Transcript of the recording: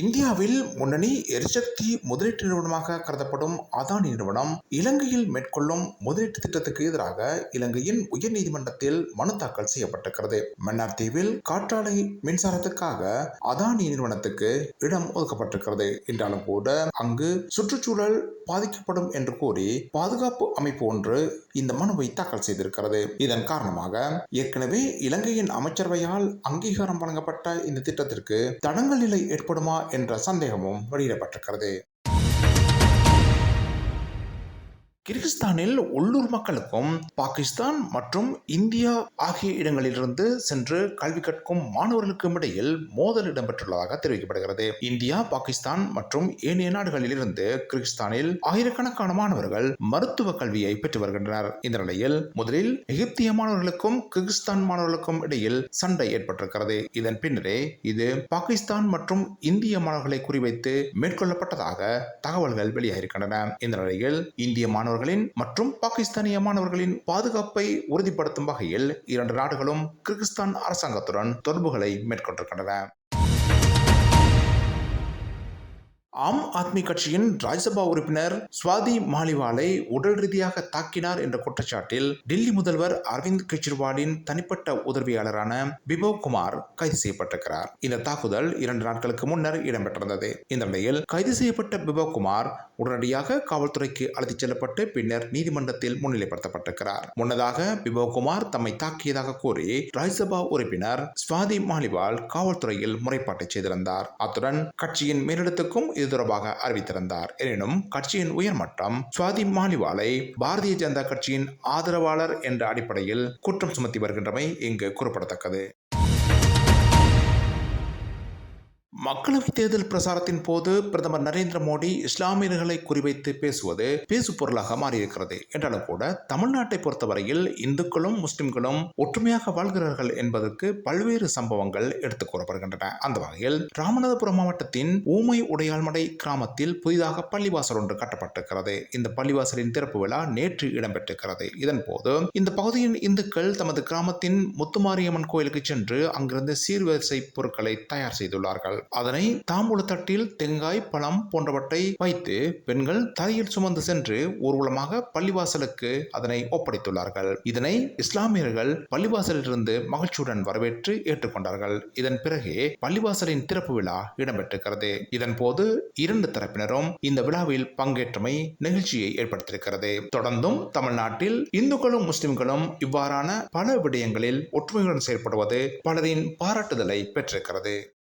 இந்தியாவில் முன்னணி எரிசக்தி முதலீட்டு நிறுவனமாக கருதப்படும் அதானி நிறுவனம் இலங்கையில் மேற்கொள்ளும் முதலீட்டு திட்டத்துக்கு எதிராக இலங்கையின் உயர்நீதிமன்றத்தில் மனு தாக்கல் செய்யப்பட்டிருக்கிறது. மன்னார் தீவில் காற்றாலை மின்சாரத்துக்காக அதானி நிறுவனத்துக்கு இடம் ஒதுக்கப்பட்டிருக்கிறது. என்றாலும் கூட அங்கு சுற்றுச்சூழல் பாதிக்கப்படும் என்று கூறி பாதுகாப்பு அமைப்பு ஒன்று இந்த மனுவை தாக்கல் செய்திருக்கிறது. இதன் காரணமாக ஏற்கனவே இலங்கையின் அமைச்சரவையால் அங்கீகாரம் வழங்கப்பட்ட இந்த திட்டத்திற்கு தடங்கல் நிலை ஏற்படுமா என்ற சந்தேகமும் வெளியிடப்பட்டிருக்கிறது. கிர்கிஸ்தானில் உள்ளூர் மக்களுக்கும் பாகிஸ்தான் மற்றும் இந்தியா ஆகிய இடங்களிலிருந்து சென்று கல்வி கற்கும் மாணவர்களுக்கும் இடையில் மோதல் இடம்பெற்றுள்ளதாக தெரிவிக்கப்படுகிறது. இந்தியா பாகிஸ்தான் மற்றும் ஏனைய நாடுகளில் இருந்து கிர்கிஸ்தானில் ஆயிரக்கணக்கான மாணவர்கள் மருத்துவ கல்வியை பெற்று வருகின்றனர். இந்த நிலையில் முதலில் எகிப்திய மாணவர்களுக்கும் கிர்கிஸ்தான் மாணவர்களுக்கும் இடையில் சண்டை ஏற்பட்டிருக்கிறது. இதன் பின்னரே இது பாகிஸ்தான் மற்றும் இந்திய மாணவர்களை குறிவைத்து மேற்கொள்ளப்பட்டதாக தகவல்கள் வெளியாகியிருக்கின்றன. இந்த நிலையில் இந்திய மாணவர்களின் மற்றும் பாகிஸ்தானிய மாணவர்களின் பாதுகாப்பை உறுதிப்படுத்தும் வகையில் இரண்டு நாடுகளும் கிர்கிஸ்தான் அரசாங்கத்துடன் தொடர்புகளை மேற்கொண்டிருக்கின்றன. ஆம் ஆத்மி கட்சியின் ராஜ்யசபா உறுப்பினர் சுவாதி மாலிவாலை உடல் ரீதியாக தாக்கினார் என்ற குற்றச்சாட்டில் டெல்லி முதல்வர் அரவிந்த் கெஜ்ரிவாலின் தனிப்பட்ட உதவியாளரான பிபவ் குமார் கைது செய்யப்பட்டிருக்கிறார். இந்த தாக்குதல் இரண்டு நாட்களுக்கு முன்னர் இடம்பெற்றிருந்தது. இந்த நிலையில் கைது செய்யப்பட்ட பிபவ் குமார் உடனடியாக காவல்துறைக்கு அழைத்துச் செல்லப்பட்டு பின்னர் நீதிமன்றத்தில் முன்னிலைப்படுத்தப்பட்டிருக்கிறார். முன்னதாக பிபவ் குமார் தம்மை தாக்கியதாக கூறி ராஜ்யசபா உறுப்பினர் சுவாதி மாலிவால் காவல்துறையில் முறைப்பாட்டை செய்திருந்தார். அத்துடன் கட்சியின் மேலிடத்துக்கும் இது தொடர்பாக அறிவித்திருந்தார். எனினும் கட்சியின் உயர்மட்டம் சுவாதி மாலிவாலை பாரதிய ஜனதா கட்சியின் ஆதரவாளர் என்ற அடிப்படையில் குற்றம் சுமத்தி வருகின்றமை இங்கு குறிப்பிடத்தக்கது. மக்களவைத் தேர்தல் பிரசாரத்தின் போது பிரதமர் நரேந்திர மோடி இஸ்லாமியர்களை குறிவைத்து பேசுவது பேசு பொருளாக மாறியிருக்கிறது. என்றாலும் கூட தமிழ்நாட்டை பொறுத்தவரையில் இந்துக்களும் முஸ்லிம்களும் ஒற்றுமையாக வாழ்கிறார்கள் என்பதற்கு பல்வேறு சம்பவங்கள் எடுத்துக் கூறப்படுகின்றன. அந்த வகையில் ராமநாதபுரம் மாவட்டத்தின் ஊமை உடையாள்மடை கிராமத்தில் புதிதாக பள்ளிவாசல் ஒன்று கட்டப்பட்டிருக்கிறது. இந்த பள்ளிவாசலின் திறப்பு விழா நேற்று இடம்பெற்றிருக்கிறது. இதன் போது இந்த பகுதியின் இந்துக்கள் தமது கிராமத்தின் முத்துமாரியம்மன் கோயிலுக்கு சென்று அங்கிருந்து சீர்வரிசை பொருட்களை தயார் செய்துள்ளார்கள். அதனை தாம்பூல தட்டில் தேங்காய் பழம் போன்றவற்றை வைத்து பெண்கள் தலையில் சுமந்து சென்று ஊர்வலமாக பள்ளிவாசலுக்கு அதனை ஒப்படைத்துள்ளார்கள். இதனை இஸ்லாமியர்கள் பள்ளிவாசலிலிருந்து மகிழ்ச்சியுடன் வரவேற்று ஏற்றுக்கொண்டார்கள். இதன் பிறகு பள்ளிவாசலின் திறப்பு விழா இடம்பெற்றிருக்கிறது. இதன் போது இரண்டு தரப்பினரும் இந்த விழாவில் பங்கேற்றமை நிகழ்ச்சியை ஏற்படுத்தியிருக்கிறது. தொடர்ந்தும் தமிழ்நாட்டில் இந்துக்களும் முஸ்லிம்களும் இவ்வாறான பல விடயங்களில் ஒற்றுமையுடன் செயல்படுவது பலரின் பாராட்டுதலை பெற்றிருக்கிறது.